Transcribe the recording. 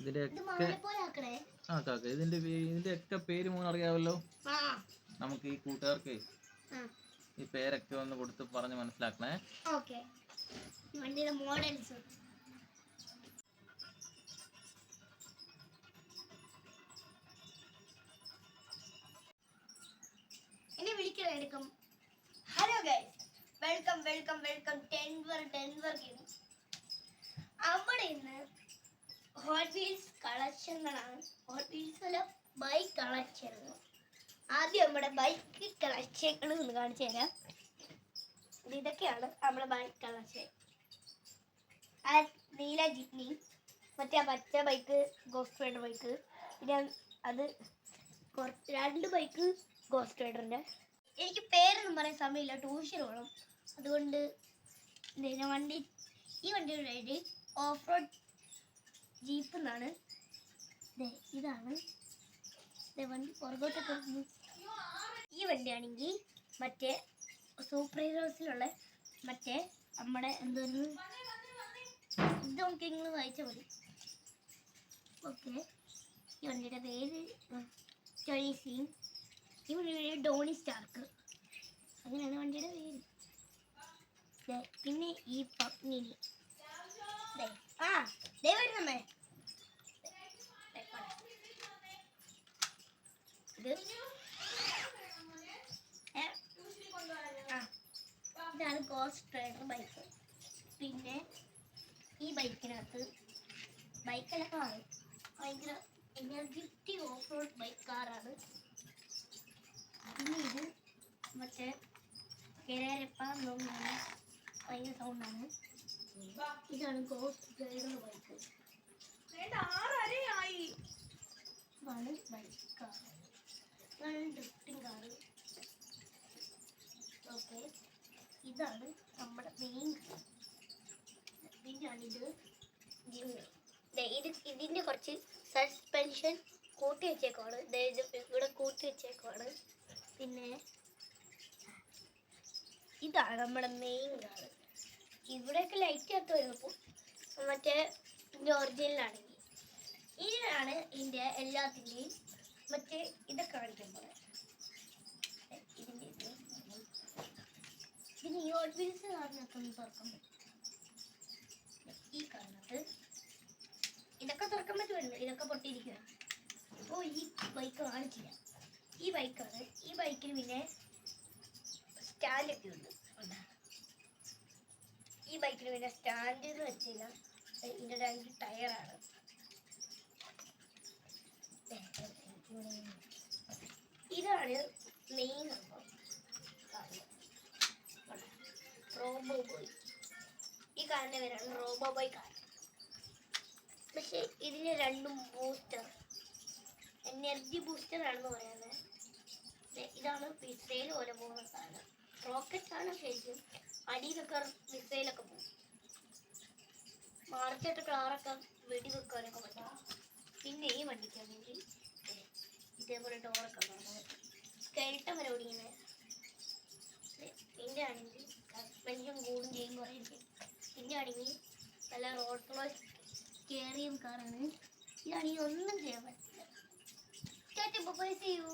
ഇതിന്റെ ഇത് ഒക്കെ ആ കാക്ക ഇതിന്റെ ഇതിന്റെ ഒക്കെ പേര് മൂന്ന് അറിയാവല്ലോ നമുക്ക് ഈ കൂട്ടുകാർക്ക് ഈ പേരൊക്കെ ഒന്ന് കൊടുത്ത് പറഞ്ഞ് മനസ്സിലാക്കണേ. മോഡൽസ് എന്നെ എടുക്കും? Hello guys welcome welcome welcome Denver കളക്ഷനുകളാണ് ഓഫീസിലെ ബൈക്ക് കളക്ഷനുകൾ ആദ്യം നമ്മുടെ ബൈക്ക് കളക്ഷനുകൾ ഒന്ന് കാണിച്ചു തരാം. ഇത് ഇതൊക്കെയാണ് നമ്മുടെ ബൈക്ക് കളക്ഷൻ. ആ നീല ജിപ്നി മറ്റേ ആ പച്ച ബൈക്ക് ഗോസ്റ്റ് റൈഡർ ബൈക്ക് പിന്നെ അത് കുറച്ച് രണ്ട് ബൈക്ക് ഗോസ്റ്റ് റൈഡറിന്റെ എനിക്ക് പേരൊന്നും പറയാൻ സമയമില്ല ട്യൂഷൻ വേണം അതുകൊണ്ട് വണ്ടി ഈ വണ്ടിയുടെ ഓഫ് റോഡ് ജീപ്പ് എന്നാണ് ഇതാണ്. വണ്ടി പുറകോട്ടൊക്കെ. ഈ വണ്ടിയാണെങ്കിൽ മറ്റേ സൂപ്പർ ഹീറോസിലുള്ള മറ്റേ നമ്മുടെ എന്തോന്ന് ഇത് നമുക്ക് ഇങ്ങനെ വായിച്ചാൽ മതി. ഓക്കെ. ഈ വണ്ടിയുടെ പേര് ടോണി ഈ വണ്ടിയുടെ ഡോണി സ്റ്റാർക്ക് അങ്ങനെയാണ് വണ്ടിയുടെ പേര്. പിന്നെ ഈ പത്മിനി. ദേ, ആ ദേ ഇത് ഇതാണ് കോസ്റ്റ് റൈഡർ ബൈക്ക് പിന്നെ ഈ ബൈക്കിനകത്ത് ബൈക്കല്ല കാറ് ഭയങ്കര എനർജറ്റിക് ഓഫ് റോഡ് ബൈക്ക് കാറാണ് പിന്നെ ഇത് മറ്റേ കിരേരപ്പ എന്നൊന്നാണ് ഭയങ്കര സൗണ്ടാണ് ഇതാണ് കോസ്റ്റ് ഡ്രൈവർ ബൈക്ക് ഇതാണ് ബൈക്ക് കാർ ഇതാണ് ഡ്രിഫ്റ്റിംഗ് കാറ് ഓക്കെ ഇതാണ് നമ്മുടെ മെയിൻ പിന്നെയാണ് ഇത് ഇതിന്റെ കുറച്ച് സസ്പെൻഷൻ കൂട്ടി വെച്ചേക്കുവാണ്. ഇവിടെ കൂട്ടി വെച്ചേക്കുവാണ്. പിന്നെ ഇതാണ് നമ്മുടെ മെയിൻ കാറ് ഇവിടെയൊക്കെ ലൈറ്റ് കത്ത് വരുമ്പോൾ മറ്റേ ഒറിജിനലാണെങ്കിൽ ഇതിനാണ് ഇതിന്റെ എല്ലാത്തിന്റെയും മറ്റേ ഇതൊക്കെ ഇതിന്റെ ഇത് പിന്നെ ഈ ഹോട്ട് വീൽസ് കാറിനൊക്കെ ഒന്ന് തുറക്കാൻ ഈ ഇതൊക്കെ തുറക്കാൻ പറ്റുമല്ലോ ഇതൊക്കെ പൊട്ടിയിരിക്കുക അപ്പോൾ ഈ ബൈക്ക് കാണിച്ചില്ല. ഈ ബൈക്കാണ് ഈ ബൈക്കിന് പിന്നെ സ്റ്റാൻഡൊക്കെ ഉണ്ട്. ഈ ബൈക്കിന് പിന്നെ സ്റ്റാൻഡ് എന്ന് വെച്ചില്ല. ഇതിന്റെ രണ്ട് ടയറാണ് ഇതാണ് കാറിന്റെ പേരാണ് റോബോ ബോയ് കാർ. പക്ഷെ ഇതിന് രണ്ടും ബൂസ്റ്റർ എനർജി ബൂസ്റ്റർ ആണെന്ന് പറയുന്നത്. ഇതാണ് മിസൈൽ പോലെ പോകുന്ന സാധനം. റോക്കറ്റ് ആണ് ശരിക്കും. അടിയിലൊക്കെ മിസൈലൊക്കെ പോകും. മാർച്ചിട്ട് കാറൊക്കെ വെടിവെക്കാനൊക്കെ പറ്റും. പിന്നെ ഈ വണ്ടിക്കാണെങ്കിൽ ഇതേപോലെ ഡോറൊക്കെ സ്കെൽട്ടം വരെ ഓടിക്കുന്നത്. ആണെങ്കിൽ നല്ല റോഡ് ഫ്ലോ കയറിയും കാറാണ്. ഇതാണെങ്കിൽ ഒന്നും ചെയ്യാൻ പറ്റില്ല. ഇപ്പോൾ പൈസ ചെയ്യൂ